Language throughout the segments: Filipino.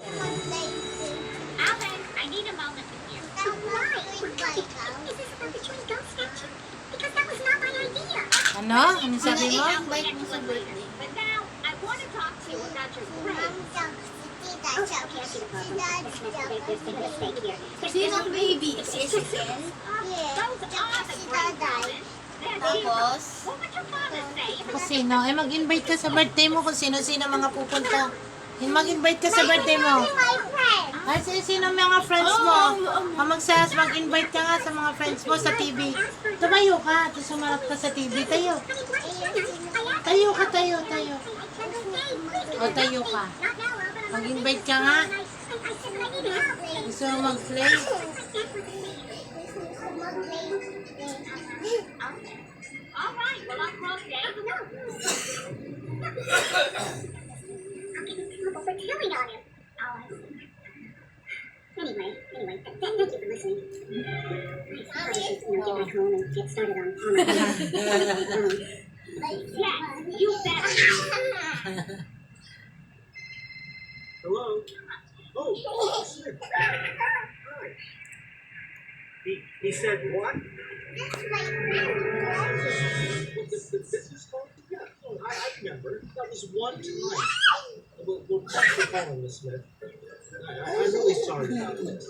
Alan, I need a moment with you. Is this about the chewing gum statue? Because that was not my idea. Ano? Ano sabi mo? Bite mo sa birthday. But now, I want to talk to you about your grade. Oh, okay, I see the problem. Let's make the big thing of a mistake here. There's- Sino there's- baby? Si Ezekiel? Those are the. They're zero. Tapos, What would your father say? Kung sino? Eh, mag-invite ka sa birthday mo kung sino-sino mga pupunta. Mag-invite ka sa birthday mo. Ay, sino, sino mga friends mo? Ah, magsas, mag-invite ka nga sa mga friends mo sa TV. Tumayo ka, tapos sumarap ka sa TV. Tayo. Tayo ka, tayo, tayo. O, tayo ka. Mag-invite ka nga. Gusto mo mag-play? All right, well, on Hello? Oh. Hi. He, he said what? My the business card? Yeah, oh, I, I remember. That was one time. We'll, we'll cut the phone, Miss Smith. I, I'm really sorry about this.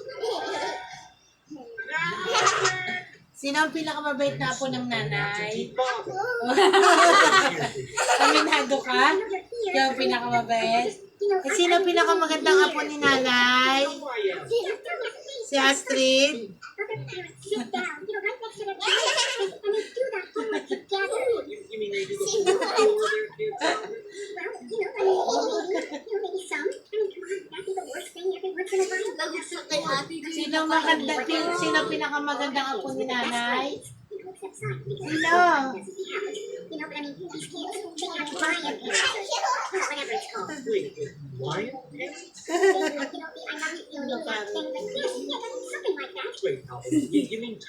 Sino ang pinakamabait na apo ng nanay? Father. Aminado ka? Ikaw ang pinakamabait? Eh, sino ang pinakamagandang apo ni nanay? Si Astrid? Other parents sit down, you know, right next to the children, and they do that homework together. You, you mean they do the whole tour there, kids? Well, you know, I mean, maybe, you know, maybe some. I mean, come on, that'd be the worst thing every once in a while. nagusto kay ate Sino maganda, sino ang pinakamagandang apo ni nanay? Sino? You know, I mean, these kids, they have lion whatever it's called. Wait, lion?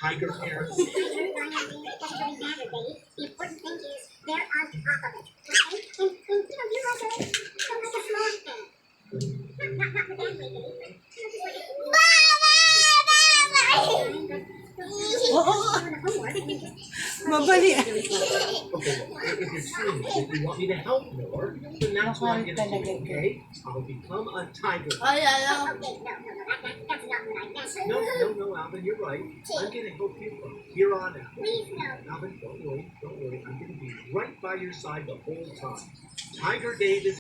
Tiger baby. The important is they're on top okay? And, and Mabali. Ay, ayaw. No, no, no, Alvin, you're right. I'm going to help you from here on out. Alvin, don't worry, don't worry. I'm going to be right by your side the whole time. Tiger Davis.